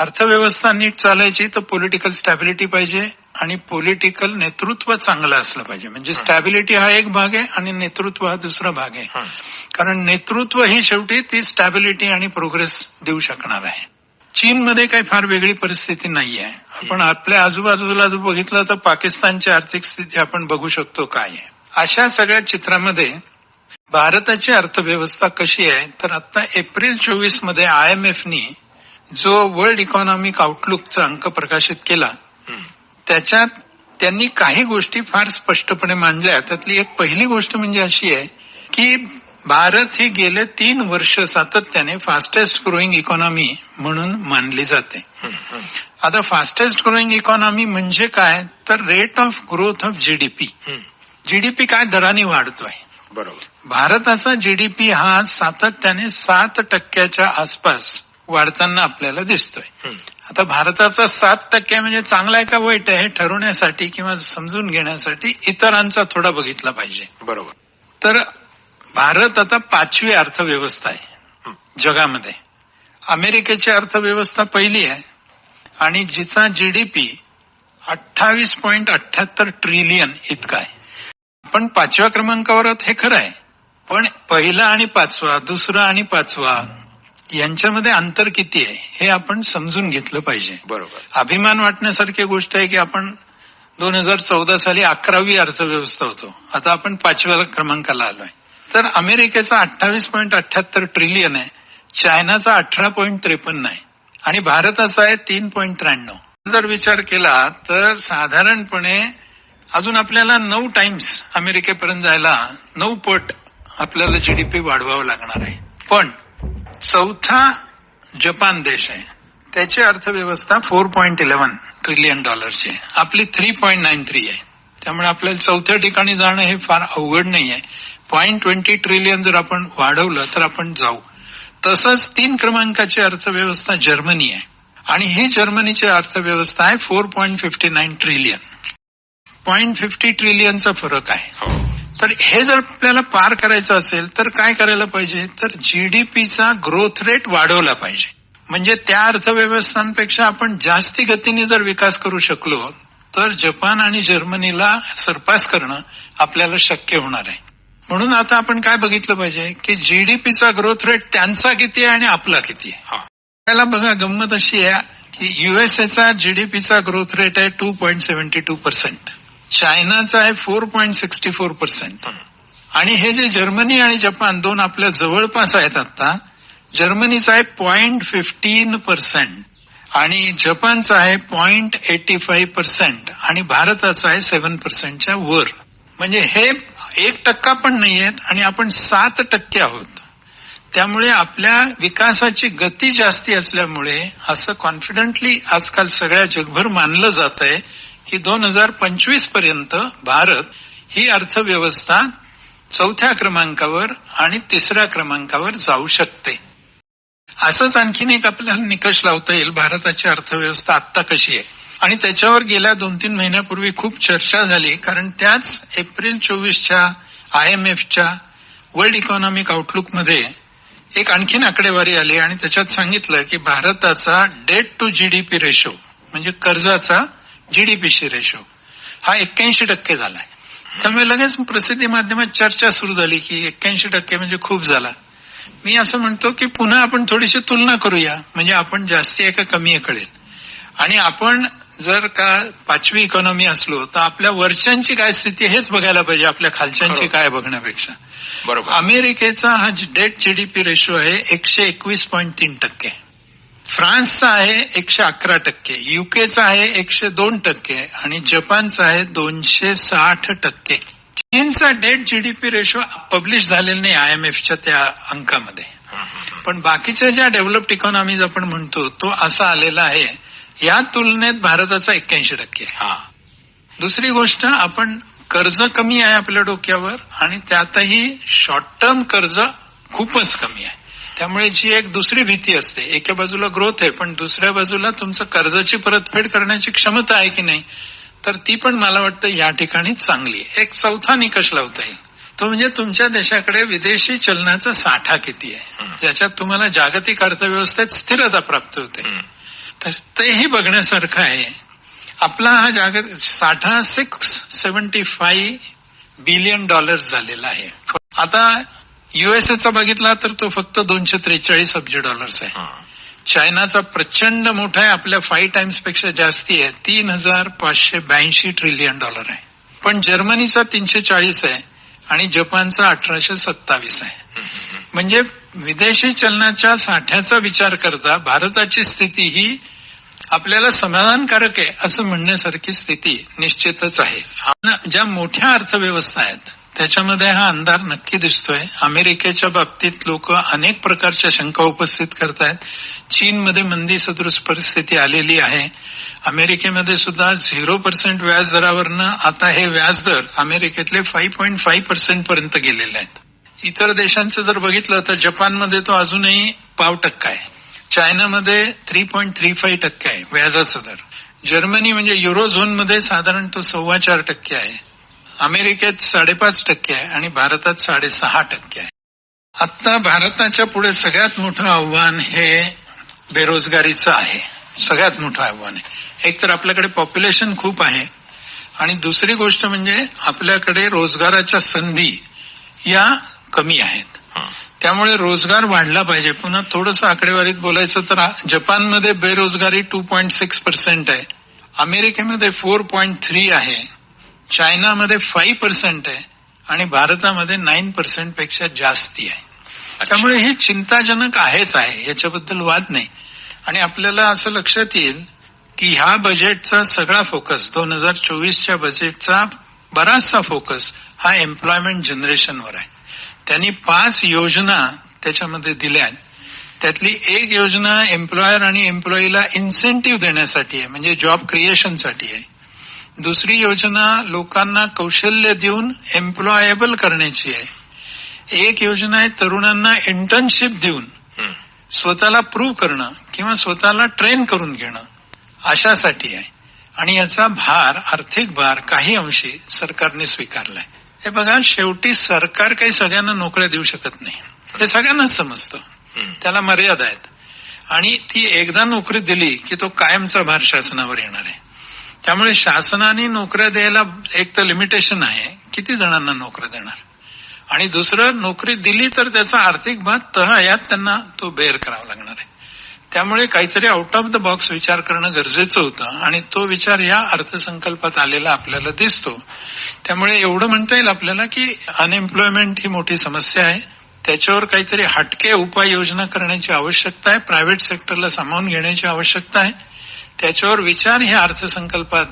अर्थव्यवस्था नीट चालायची तर पॉलिटिकल स्टॅबिलिटी पाहिजे आणि पॉलिटिकल नेतृत्व चांगलं असलं पाहिजे. म्हणजे स्टॅबिलिटी हा एक भाग आहे आणि नेतृत्व हा दुसरा भाग आहे. कारण नेतृत्व ही शेवटी ती स्टॅबिलिटी आणि प्रोग्रेस देऊ शकणार आहे. चीनमध्ये काही फार वेगळी परिस्थिती नाहीये. आपण आपल्या आजूबाजूला जर बघितलं तर पाकिस्तानची आर्थिक स्थिती आपण बघू शकतो काय आहे. अशा सगळ्या चित्रामध्ये भारताची अर्थव्यवस्था कशी आहे तर आता एप्रिल चोवीसमध्ये आयएमएफनी जो वर्ल्ड इकॉनॉमिक आउटलुकचा अंक प्रकाशित केला. त्याच्यात त्यांनी काही गोष्टी फार स्पष्टपणे मांडल्या त्यातली एक पहिली गोष्ट म्हणजे अशी आहे की भारत ही गेले तीन वर्ष सातत्याने फास्टेस्ट ग्रोईंग इकॉनॉमी म्हणून मानली जाते. आता फास्टेस्ट ग्रोईंग इकॉनॉमी म्हणजे काय तर rate of growth of GDP. GDP काय दराने वाढतोय बरोबर भारताचा जीडीपी हा सातत्याने सात टक्क्याच्या आसपास वाढताना आपल्याला दिसतोय. आता भारताचा सात टक्के म्हणजे चांगला आहे का वाईट आहे हे ठरवण्यासाठी किंवा समजून घेण्यासाठी इतरांचा थोडा बघितला पाहिजे. बरोबर. तर भारत आता पाचवी अर्थव्यवस्था आहे जगामध्ये. अमेरिकेची अर्थव्यवस्था पहिली आहे आणि जिचा जीडीपी अठ्ठावीस पॉईंट अठ्याहत्तर ट्रिलियन इतका आहे. पण पाचव्या क्रमांकावर हे खरं आहे. पण पहिला आणि पाचवा दुसरा आणि पाचवा यांच्यामध्ये अंतर किती आहे हे आपण समजून घेतलं पाहिजे. बरोबर. अभिमान वाटण्यासारखी गोष्ट आहे की आपण दोन हजार चौदा साली अकरावी अर्थव्यवस्था होतो. आता आपण पाचव्या क्रमांकाला आलोय. तर अमेरिकेचा अठ्ठावीस पॉईंट अठ्याहत्तर ट्रिलियन आहे. चायनाचा अठरा पॉईंट त्रेपन्न आहे. आणि भारताचा आहे तीन पॉईंट त्र्याण्णव. जर विचार केला तर साधारणपणे अजून आपल्याला नऊ टाइम्स अमेरिकेपर्यंत जायला नऊ पट आपल्याला जीडीपी वाढवावं लागणार आहे. पण चौथा जपान देश आहे. त्याची अर्थव्यवस्था फोर पॉईंट इलेव्हन ट्रिलियन डॉलरची आहे. आपली थ्री पॉईंट नाईन थ्री आहे. त्यामुळे आपल्याला चौथ्या ठिकाणी जाणं हे फार अवघड नाही आहे. पॉईंट ट्वेंटी ट्रिलियन जर आपण वाढवलं तर आपण जाऊ. तसंच तीन क्रमांकाची अर्थव्यवस्था जर्मनी आहे. आणि ही जर्मनीची अर्थव्यवस्था आहे four point fifty nine trillion point fifty ट्रिलियनचा फरक आहे. हो. तर हे जर आपल्याला पार करायचं असेल तर काय करायला पाहिजे? तर जीडीपीचा ग्रोथ रेट वाढवला पाहिजे. म्हणजे त्या अर्थव्यवस्थांपेक्षा आपण जास्ती गतीने जर विकास करू शकलो तर जपान आणि जर्मनीला सरपास करणं आपल्याला शक्य होणार आहे. म्हणून आता आपण काय बघितलं पाहिजे की जीडीपीचा ग्रोथ रेट त्यांचा किती आहे आणि आपला किती आहे? त्याला बघा गंमत अशी आहे की युएसएचा जीडीपीचा ग्रोथ रेट आहे two point seventy two percent चायनाचा आहे four point sixty four percent. आणि हे जे जर्मनी आणि जपान दोन आपल्या जवळपास आहेत आता जर्मनीचा आहे पॉईंट फिफ्टीन पर्सेंट आणि जपानचा आहे पॉईंट एटी फाईव्ह पर्सेंट आणि भारताचा आहे सेव्हन पर्सेंटच्या वर. म्हणजे हे एक टक्का पण नाही आहेत आणि आपण सात टक्के आहोत. त्यामुळे आपल्या विकासाची गती जास्ती असल्यामुळे असं कॉन्फिडंटली आजकाल सगळ्या जगभर मानलं जात आहे की दोन हजार पंचवीसपर्यंत भारत ही अर्थव्यवस्था चौथ्या क्रमांकावर आणि तिसऱ्या क्रमांकावर जाऊ शकते. असंच आणखीन एक आपल्याला निकष लावता येईल. भारताची अर्थव्यवस्था आत्ता कशी आहे? आणि त्याच्यावर गेल्या दोन तीन महिन्यापूर्वी खूप चर्चा झाली कारण त्याच एप्रिल चोवीसच्या आयएमएफच्या वर्ल्ड इकॉनॉमिक आउटलुकमध्ये एक आणखीन आकडेवारी आली आणि त्याच्यात सांगितलं की भारताचा डेट टू जीडीपी रेशो म्हणजे कर्जाचा जीडीपीशी रेशो हा एक्क्याऐंशी टक्के झालाय. त्यामुळे लगेच प्रसिद्धी माध्यमात चर्चा सुरू झाली की एक्क्याऐंशी टक्के म्हणजे खूप झाला. मी असं म्हणतो की पुन्हा आपण थोडीशी तुलना करूया. म्हणजे आपण जास्ती आहे का कमी आहे कळेल. आणि आपण जर का पाचवी इकॉनॉमी असलो तर आपल्या वरच्यांची काय स्थिती हेच बघायला पाहिजे आपल्या खालच्यांची. काय बघण्यापेक्षा. बरोबर. अमेरिकेचा हा डेट जीडीपी रेशो आहे एकशे एकवीस पॉईंट तीन टक्के. फ्रान्सचा आहे एकशे अकरा टक्के युकेचा आहे एकशे दोन टक्के आणि जपानचा आहे दोनशे साठ टक्के. चीनचा डेट जीडीपी रेशो पब्लिश झालेला नाही आयएमएफच्या त्या अंकामध्ये. पण बाकीच्या ज्या डेव्हलप्ड इकॉनॉमीज आपण म्हणतो तो असा आलेला आहे. या तुलनेत भारताचा एक्क्याऐंशी टक्के. हा. दुसरी गोष्ट आपण कर्ज कमी आहे आपल्या डोक्यावर आणि त्यातही शॉर्ट टर्म कर्ज खूपच कमी आहे. त्यामुळे जी एक दुसरी भीती असते एका बाजूला ग्रोथ आहे पण दुसऱ्या बाजूला तुमचं कर्जाची परतफेड करण्याची क्षमता आहे की नाही तर ती पण मला वाटतं या ठिकाणी चांगली आहे. एक चौथा निकष लावता येईल. तो म्हणजे तुमच्या देशाकडे विदेशी चलनाचा साठा किती आहे. ज्याच्यात तुम्हाला जागतिक अर्थव्यवस्थेत स्थिरता प्राप्त होते. तर तेही बघण्यासारखं आहे. आपला हा जागत साठा six seventy five billion dollars झालेला आहे. आता युएसएचा बघितला तर तो फक्त दोनशे त्रेचाळीस अब्ज डॉलर्स आहे. चायनाचा प्रचंड मोठा आहे आपल्या फाईव्ह टाइम्सपेक्षा जास्ती आहे. तीन हजार पाचशे ब्याऐंशी ट्रिलियन डॉलर आहे. पण जर्मनीचा तीनशे चाळीस आहे आणि जपानचा अठराशे सत्तावीस आहे. म्हणजे विदेशी चलनाच्या साठ्याचा विचार करता भारताची स्थिती ही आपल्याला समाधानकारक आहे असं म्हणण्यासारखी स्थिती निश्चितच आहे. ज्या मोठ्या अर्थव्यवस्था आहेत त्याच्यामध्ये हा अंधार नक्की दिसतोय. अमेरिकेच्या बाबतीत लोक अनेक प्रकारच्या शंका उपस्थित करतायत. चीनमध्ये मंदी सदृश परिस्थिती आलेली आहे. अमेरिकेमध्ये सुद्धा झिरो पर्सेंट व्याज दरावरनं आता हे व्याजदर अमेरिकेतले फाईव्ह पॉईंट फाईव्ह पर्सेंट पर्यंत गेलेले आहेत. इतर देशांचं जर बघितलं तर जपानमध्ये तो अजूनही पाव टक्का आहे. चायनामध्ये थ्री पॉईंट थ्री फाईव्ह टक्के आहे व्याजाचा दर जर्मनी म्हणजे युरो झोनमध्ये साधारण तो सव्वा चार टक्के आहे. अमेरिकेत साडेपाच टक्के आहे आणि भारतात साडेसहा टक्के आहे. आता भारताच्या पुढे सगळ्यात मोठं आव्हान हे बेरोजगारीचं आहे. सगळ्यात मोठं आव्हान आहे. एक तर आपल्याकडे पॉप्युलेशन खूप आहे आणि दुसरी गोष्ट म्हणजे आपल्याकडे रोजगाराच्या संधी या कमी आहेत. त्यामुळे रोजगार वाढला पाहिजे. पुन्हा थोडंसं आकडेवारीत बोलायचं तर जपानमध्ये बेरोजगारी टू पॉईंट सिक्स पर्सेंट आहे. अमेरिकेमध्ये फोर पॉईंट थ्री आहे. चायनामध्ये फाईव्ह पर्सेंट आहे. आणि भारतामध्ये नाईन पर्सेंटपेक्षा जास्ती आहे. त्यामुळे हे चिंताजनक आहेच आहे. याच्याबद्दल वाद नाही. आणि आपल्याला असं लक्षात येईल की ह्या बजेटचा सगळा फोकस दोन हजार चोवीसच्या बजेटचा बराचसा फोकस हा एम्प्लॉयमेंट जनरेशनवर आहे. त्यांनी पाच योजना त्याच्यामध्ये दिल्या आहेत त्यातली एक योजना एम्प्लॉयर आणि एम्प्लॉईला इन्सेंटिव्ह देण्यासाठी आहे म्हणजे जॉब क्रिएशनसाठी आहे. दुसरी योजना लोकांना कौशल्य देऊन एम्प्लॉयबल करण्याची आहे. एक योजना आहे तरुणांना इंटर्नशिप देऊन. स्वतःला प्रूव्ह करणं किंवा स्वतःला ट्रेन करून घेणं अशासाठी आहे. आणि याचा भार आर्थिक भार काही अंशी सरकारने स्वीकारलाय. हे बघा शेवटी सरकार काही सगळ्यांना नोकऱ्या देऊ शकत नाही. हे सगळ्यांनाच समजतं. त्याला मर्यादा आहेत. आणि ती एकदा नोकरी दिली की तो कायमचा भार शासनावर येणार आहे. त्यामुळे शासनाने नोकऱ्या द्यायला एक तर लिमिटेशन आहे किती जणांना नोकऱ्या देणार? आणि दुसरं नोकरी दिली तर त्याचा आर्थिक भाग तह यात त्यांना तो बेअर करावा लागणार. त्यामुळे काहीतरी आउट ऑफ द बॉक्स विचार करणं गरजेचं होतं आणि तो विचार या अर्थसंकल्पात आलेला आपल्याला दिसतो. त्यामुळे एवढं म्हणता येईल आपल्याला की अनएम्प्लॉयमेंट ही मोठी समस्या आहे. त्याच्यावर काहीतरी हटके उपाययोजना करण्याची आवश्यकता आहे. प्रायव्हेट सेक्टरला सामावून घेण्याची आवश्यकता आहे. त्याच्यावर विचार ह्या अर्थसंकल्पात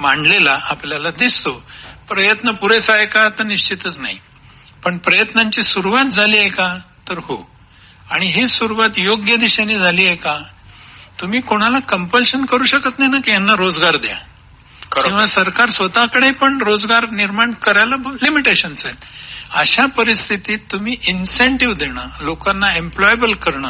मांडलेला आपल्याला दिसतो. प्रयत्न पुरेसा आहे का? तर निश्चितच नाही. पण प्रयत्नांची सुरुवात झाली आहे का? तर हो. आणि ही सुरुवात योग्य दिशेने झाली आहे का? तुम्ही कोणाला कंपल्शन करू शकत नाही ना की यांना रोजगार द्या. किंवा सरकार स्वतःकडे पण रोजगार निर्माण करायला लिमिटेशन्स आहेत. अशा परिस्थितीत तुम्ही इन्सेंटिव्ह देणं लोकांना एम्प्लॉयबल करणं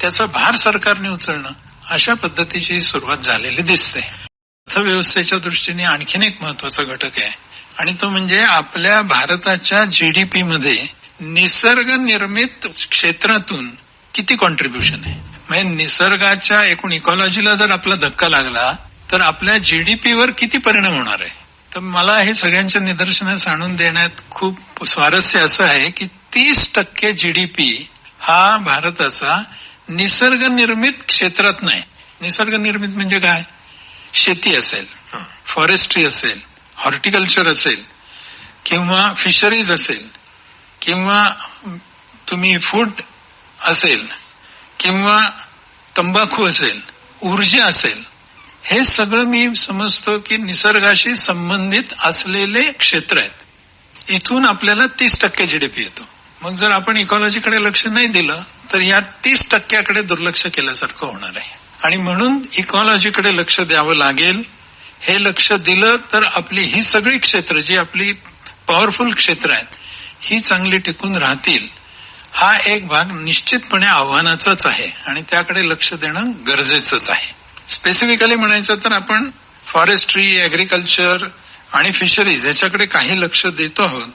त्याचा भार सरकारने उचलणं अशा पद्धतीची सुरुवात झालेली दिसते. अर्थव्यवस्थेच्या दृष्टीने आणखीन एक महत्त्वाचा घटक आहे. आणि तो म्हणजे आपल्या भारताच्या जीडीपी मध्ये निसर्ग निर्मित क्षेत्रातून किती कॉन्ट्रीब्युशन आहे? म्हणजे निसर्गाच्या एकूण इकॉलॉजीला जर आपला धक्का लागला तर आपल्या जीडीपीवर किती परिणाम होणार आहे? तर मला हे सगळ्यांच्या निदर्शनास आणून देण्यात खूप स्वारस्य असं आहे की तीस टक्के जीडीपी हा भारताचा निसर्ग निर्मित क्षेत्रात नाही. निसर्ग निर्मित म्हणजे काय? शेती असेल हं. फॉरेस्ट्री असेल हॉर्टिकल्चर असेल किंवा फिशरीज असेल. किंवा तुम्ही फूड असेल किंवा तंबाखू असेल ऊर्जा असेल हे सगळं मी समजतो की निसर्गाशी संबंधित असलेले क्षेत्र आहेत. इथून आपल्याला तीस टक्के जीडीपी येतो. मग जर आपण इकॉलॉजीकडे लक्ष नाही दिलं तर या तीस टक्क्याकडे दुर्लक्ष केल्यासारखं होणार आहे. आणि म्हणून इकॉलॉजीकडे लक्ष द्यावं लागेल. हे लक्ष दिलं तर आपली ही सगळी क्षेत्र जी आपली पॉवरफुल क्षेत्र आहेत ही चांगली टिकून राहतील हा एक भाग निश्चितपणे आव्हानाचाच आहे आणि त्याकडे लक्ष देणं गरजेचंच आहे. स्पेसिफिकली म्हणायचं तर आपण फॉरेस्ट्री अॅग्रिकल्चर आणि फिशरीज याच्याकडे काही लक्ष देतो आहोत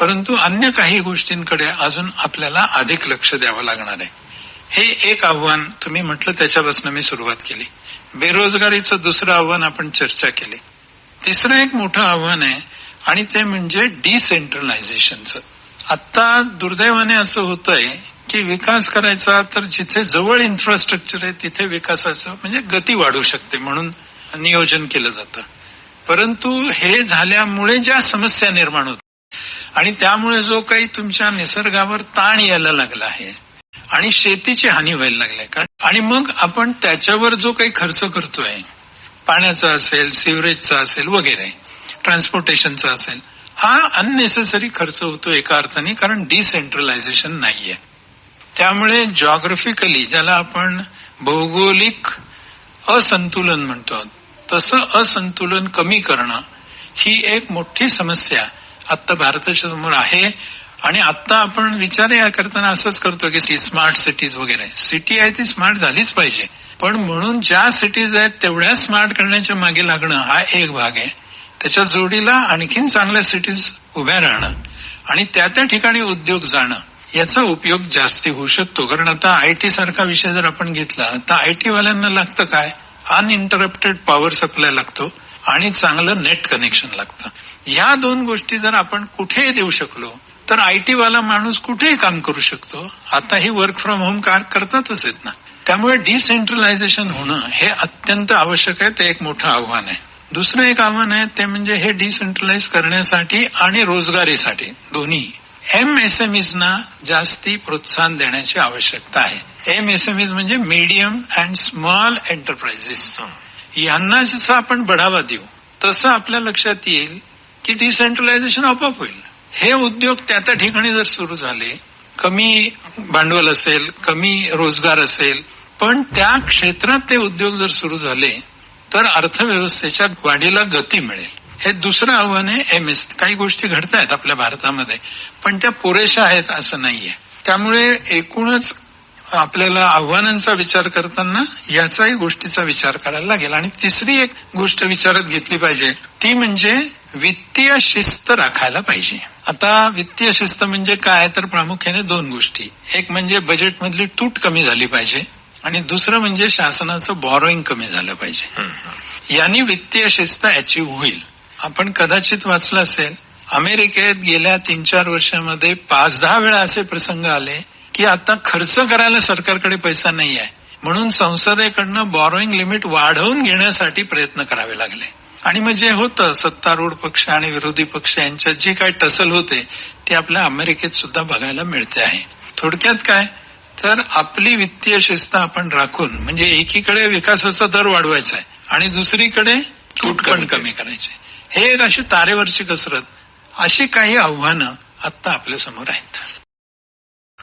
परंतु अन्य काही गोष्टींकडे अजून आपल्याला अधिक लक्ष द्यावं लागणार आहे. हे एक आव्हान तुम्ही म्हटलं त्याच्यापासून मी सुरुवात केली. बेरोजगारीचं दुसरं आव्हान आपण चर्चा केली. तिसरं एक मोठं आव्हान आहे आणि ते म्हणजे डिसेंट्रलायझेशनचं आता दुर्दैवाने असं होतंय की विकास करायचा तर जिथे जवळ इन्फ्रास्ट्रक्चर आहे तिथे विकासाचं म्हणजे गती वाढू शकते म्हणून नियोजन केलं जातं. परंतु हे झाल्यामुळे ज्या समस्या निर्माण होतात आणि त्यामुळे जो काही तुमच्या निसर्गावर ताण यायला लागला आहे आणि शेतीची हानी व्हायला लागली आहे. आणि मग आपण त्याच्यावर जो काही खर्च करतोय पाण्याचा असेल सिवरेजचा असेल वगैरे ट्रान्सपोर्टेशनचा असेल. हा अननेसेसरी खर्च होतो एका अर्थाने कारण डिसेंट्रलायझेशन नाहीये. त्यामुळे जॉग्रफिकली ज्याला आपण भौगोलिक असंतुलन म्हणतो तसं असंतुलन कमी करणं ही एक मोठी समस्या आता भारताच्या समोर आहे. आणि आता आपण विचार या करताना असंच करतो की स्मार्ट सिटीज वगैरे. सिटी आहे ती स्मार्ट झालीच पाहिजे. पण म्हणून ज्या सिटीज आहेत तेवढ्या स्मार्ट करण्याच्या मागे लागणं हा एक भाग आहे. त्याच्या जोडीला आणखीन चांगल्या सिटीज उभ्या राहणं आणि त्या त्या ठिकाणी उद्योग जाणं याचा उपयोग जास्ती होऊ शकतो. कारण आता आयटी सारखा विषय जर आपण घेतला तर आयटी वाल्यांना लागतं काय? अनइंटरप्टेड पॉवर सप्लाय लागतो आणि चांगलं नेट कनेक्शन लागतं. या दोन गोष्टी जर आपण कुठेही देऊ शकलो तर आयटी वाला माणूस कुठेही काम करू शकतो. आता ही वर्क फ्रॉम होम कार करतातच आहेत ना. त्यामुळे डिसेंट्रलायझेशन होणं हे अत्यंत आवश्यक आहे ते एक मोठं आव्हान आहे. दुसरं एक आव्हान आहे ते म्हणजे हे डिसेंट्रलाइज करण्यासाठी आणि रोजगारीसाठी. दोन्ही. एमएसएमईजना जास्ती प्रोत्साहन देण्याची आवश्यकता आहे. एमएसएमईज म्हणजे मीडियम अँड स्मॉल एंटरप्राइजेस यांना जसं आपण बढावा देऊ. तसं आपल्या लक्षात येईल की डिसेंट्रलायझेशन आपोआप होईल. हे उद्योग त्या त्या ठिकाणी जर सुरू झाले कमी भांडवल असेल कमी रोजगार असेल पण त्या क्षेत्रात ते उद्योग जर सुरू झाले तर अर्थव्यवस्थेच्या वाढीला गती मिळेल. हे दुसरं आव्हान आहे एम एस काही गोष्टी घडत आहेत आपल्या भारतामध्ये पण त्या पुरेशा आहेत असं नाहीये. त्यामुळे एकूणच आपल्याला आव्हानांचा विचार करताना याचाही गोष्टीचा विचार करायला लागेल. आणि तिसरी एक गोष्ट विचारात घेतली पाहिजे ती म्हणजे वित्तीय शिस्त राखायला पाहिजे. आता वित्तीय शिस्त म्हणजे काय? तर प्रामुख्याने दोन गोष्टी. एक म्हणजे बजेटमधली तूट कमी झाली पाहिजे. आणि दुसरं म्हणजे शासनाचं बॉरोईंग कमी झालं पाहिजे. यांनी वित्तीय शिस्त अचीव्ह होईल. आपण कदाचित वाचलं असेल अमेरिकेत गेल्या तीन चार वर्षामध्ये पाच दहा वेळा असे प्रसंग आले की आता खर्च करायला सरकारकडे पैसा नाही आहे. म्हणून संसदेकडनं बॉरोईंग लिमिट वाढवून घेण्यासाठी प्रयत्न करावे लागले. आणि मग जे होतं सत्तारूढ पक्ष आणि विरोधी पक्ष यांच्यात जी काय टसल होते ती आपल्या अमेरिकेत सुद्धा बघायला मिळते आहे. थोडक्यात काय? तर आपली वित्तीय शिस्त आपण राखून म्हणजे एकीकडे विकासाचा दर वाढवायचा आहे आणि दुसरीकडे तूट पण कमी करायचे हे एक अशी तारेवरची कसरत अशी काही आव्हानं आता आपल्यासमोर आहेत.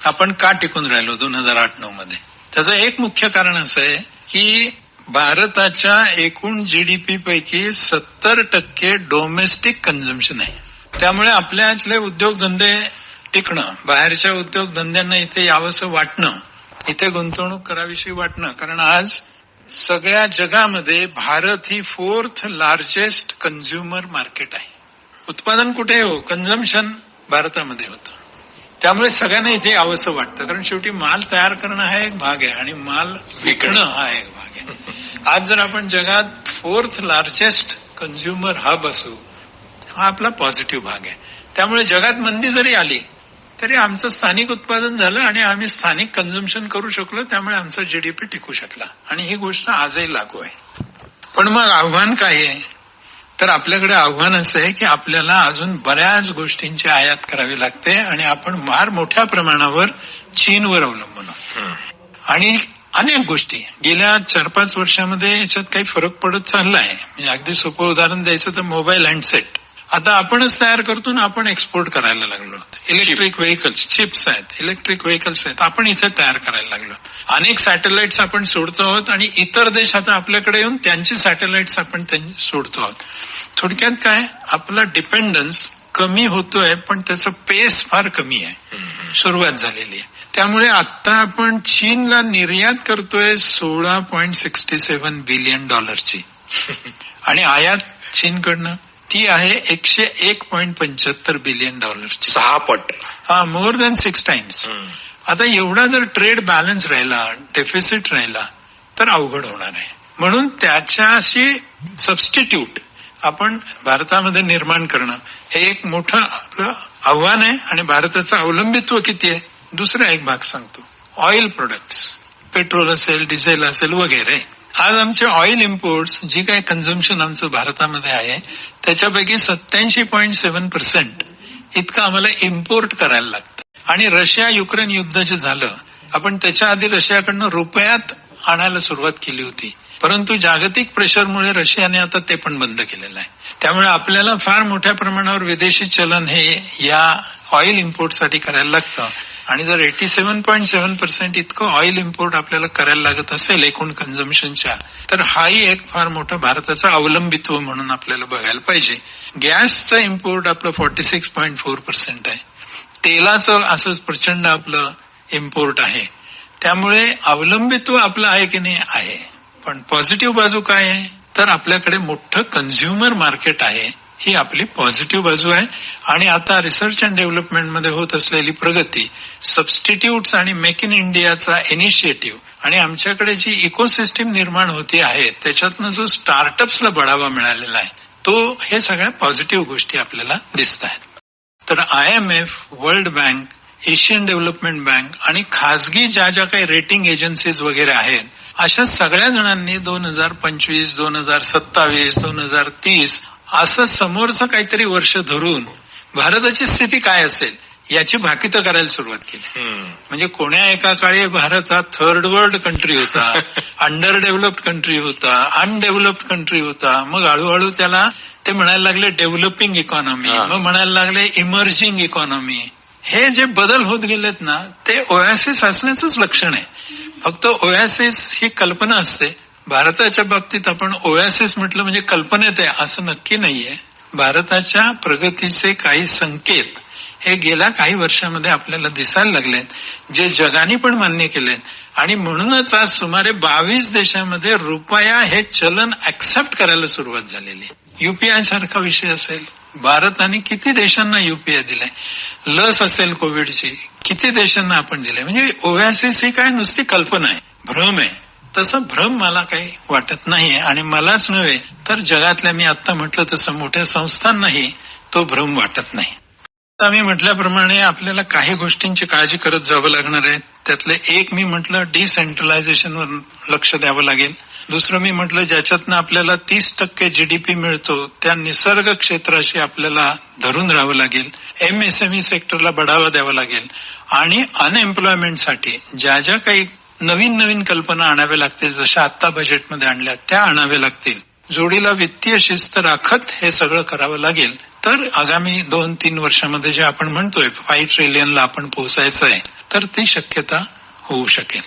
आपण का टिकून राहिलो दोन हजार आठ नऊ मध्ये? त्याचं एक मुख्य कारण असं आहे की भारताच्या एकूण जीडीपी पैकी सत्तर टक्के डोमेस्टिक कन्झम्पशन आहे. त्यामुळे आपल्यातले उद्योगधंदे टिकणं. बाहेरच्या उद्योगधंद्यांना इथे यावंसं वाटणं. इथे गुंतवणूक कराविषयी वाटणं. कारण आज सगळ्या जगामध्ये भारत ही फोर्थ लार्जेस्ट कन्झ्युमर मार्केट आहे. उत्पादन कुठे हो? कन्झम्पशन भारतामध्ये होतं. त्यामुळे सगळ्यांना इथे यावंसं वाटतं. कारण शेवटी माल तयार करणं हा एक भाग आहे आणि माल विकणं हा एक भाग आहे. आज जर आपण जगात फोर्थ लार्जेस्ट कन्झ्युमर हब असू हा आपला पॉझिटिव्ह भाग आहे. त्यामुळे जगात मंदी जरी आली तरी आमचं स्थानिक उत्पादन झालं आणि आम्ही स्थानिक कन्झम्पशन करू शकलो त्यामुळे आमचा जीडीपी टिकू शकला. आणि ही गोष्ट आजही लागू आहे. पण मग आव्हान काय आहे? तर आपल्याकडे आव्हान असं आहे की आपल्याला अजून बऱ्याच गोष्टींची आयात करावी लागते आणि आपण फार मोठ्या प्रमाणावर चीनवर अवलंबून आहोत. आणि अनेक गोष्टी. गेल्या चार पाच वर्षामध्ये याच्यात काही फरक पडत चालला आहे म्हणजे अगदी सोपं उदाहरण द्यायचं तर मोबाईल हँडसेट. आता आपणच तयार करतो ना आपण एक्सपोर्ट करायला लागलो इलेक्ट्रिक व्हेकल्स चिप्स आहेत इलेक्ट्रिक व्हेकल्स आहेत. आपण इथे तयार करायला लागलो अनेक सॅटेलाइट्स आपण सोडतो आहोत आणि इतर देश आता आपल्याकडे येऊन त्यांची सॅटेलाइट्स आपण सोडतो आहोत. थोडक्यात काय? आपला डिपेंडन्स कमी होतोय पण त्याचं पेस फार कमी आहे. सुरुवात झालेली आहे. त्यामुळे आता आपण चीनला निर्यात करतोय सोळा पॉईंट सिक्स्टी सेव्हन बिलियन डॉलरची आणि आयात चीनकडनं ती आहे एकशे एक पॉईंट पंच्याहत्तर बिलियन डॉलरची सहा पट. हा मोर दॅन सिक्स टाइम्स आता एवढा जर ट्रेड बॅलन्स राहिला डेफिसिट राहिला तर अवघड होणार आहे. म्हणून त्याच्याशी सबस्टिट्यूट आपण भारतामध्ये निर्माण करणं हे एक मोठं आपलं आव्हान आहे आणि भारताचं अवलंबित्व किती आहे? दुसरा एक भाग सांगतो. ऑइल प्रोडक्ट्स पेट्रोल असेल डिझेल असेल वगैरे. आज आमचे ऑइल इम्पोर्ट्स जी काही कन्झम्पशन आमचं भारतामध्ये आहे त्याच्यापैकी सत्याऐंशी पॉईंट सेव्हन पर्सेंट इतकं आम्हाला इम्पोर्ट करायला लागतं. आणि रशिया युक्रेन युद्ध जे झालं आपण त्याच्या आधी रशियाकडनं रुपयात आणायला सुरुवात केली होती. परंतु जागतिक प्रेशरमुळे रशियाने आता ते पण बंद केलेलं आहे. त्यामुळे आपल्याला फार मोठ्या प्रमाणावर विदेशी चलन हे या ऑइल इम्पोर्टसाठी करायला लागतं. आणि जर eighty seven point seven percent इतकं ऑइल इम्पोर्ट आपल्याला करायला लागत असेल एकूण कन्झम्पशनच्या तर हाही एक फार मोठं भारताचं अवलंबित्व म्हणून आपल्याला बघायला पाहिजे. गॅसचं इम्पोर्ट आपलं forty six point four percent आहे. तेलाचं असंच प्रचंड आपलं इम्पोर्ट आहे. त्यामुळे अवलंबित्व आपलं आहे की नाही आहे. पण पॉझिटिव्ह बाजू काय आहे? तर आपल्याकडे मोठं कन्झ्युमर मार्केट आहे. ही आपली पॉझिटिव्ह बाजू आहे. आणि आता रिसर्च अँड डेव्हलपमेंटमध्ये होत असलेली प्रगती सबस्टिट्यूट्स आणि मेक इन इंडियाचा इनिशिएटिव्ह आणि आमच्याकडे जी इकोसिस्टीम निर्माण होती आहे त्याच्यातनं जो स्टार्टअप्सला बढावा मिळालेला आहे तो हे सगळ्या पॉझिटिव्ह गोष्टी आपल्याला दिसत आहेत. तर I M F world bank Asian development bank आणि खासगी ज्या ज्या काही रेटिंग एजन्सीज वगैरे आहेत अशा सगळ्या जणांनी दोन हजार पंचवीस दोन हजार सत्तावीस दोन हजार तीस असं समोरचं काहीतरी वर्ष धरून भारताची स्थिती काय असेल याची भाकितं करायला सुरुवात केली. म्हणजे कोण्या एका काळी भारत हा थर्ड वर्ल्ड कंट्री होता अंडर डेव्हलप्ड कंट्री होता अनडेव्हलप्ड कंट्री होता. मग हळूहळू त्याला ते म्हणायला लागले डेव्हलपिंग इकॉनॉमी. मग म्हणायला लागले इमर्जिंग इकॉनॉमी हे जे बदल होत गेलेत ना ते ओएसिस असण्याचंच लक्षण आहे. फक्त ओएसिस ही कल्पना असते भारताच्या बाबतीत आपण ओएसएस म्हटलं म्हणजे कल्पनेत आहे असं नक्की नाहीये. भारताच्या प्रगतीचे काही संकेत हे गेल्या काही वर्षामध्ये आपल्याला दिसायला लागलेत जे जगाने पण मान्य केलेत. आणि म्हणूनच आज सुमारे बावीस देशामध्ये रुपया हे चलन ऍक्सेप्ट करायला सुरुवात झालेली युपीआय सारखा विषय असेल. भारताने किती देशांना युपीआय दिलाय? लस असेल कोविडची. किती देशांना आपण दिलाय? म्हणजे ओव्हॅसिस ही काय नुसती कल्पना आहे. भ्रम आहे. तसं भ्रम मला काही वाटत नाही आणि मलाच नव्हे तर जगातल्या मी आता म्हटलं तसं मोठ्या संस्थांनाही तो भ्रम वाटत नाही. आता मी म्हटल्याप्रमाणे आपल्याला काही गोष्टींची काळजी करत जावं लागणार आहे. त्यातले एक मी म्हटलं डिसेंट्रलायझेशनवर लक्ष द्यावं लागेल. दुसरं मी म्हटलं ज्याच्यातनं आपल्याला तीस टक्के जीडीपी मिळतो त्या निसर्ग क्षेत्राशी आपल्याला धरून राहावं लागेल. एमएसएमई सेक्टरला बढावा द्यावा लागेल. आणि अनएम्प्लॉयमेंटसाठी ज्या ज्या काही नवीन नवीन कल्पना आणाव्या लागतील जशा आता बजेटमध्ये आणल्या त्या आणाव्या लागतील. जोडीला वित्तीय शिस्त राखत हे सगळं करावं लागेल. तर आगामी दोन तीन वर्षामध्ये जे आपण म्हणतोय फाईव्ह ट्रिलियनला आपण पोहोचायचं आहे तर ती शक्यता होऊ शकेल.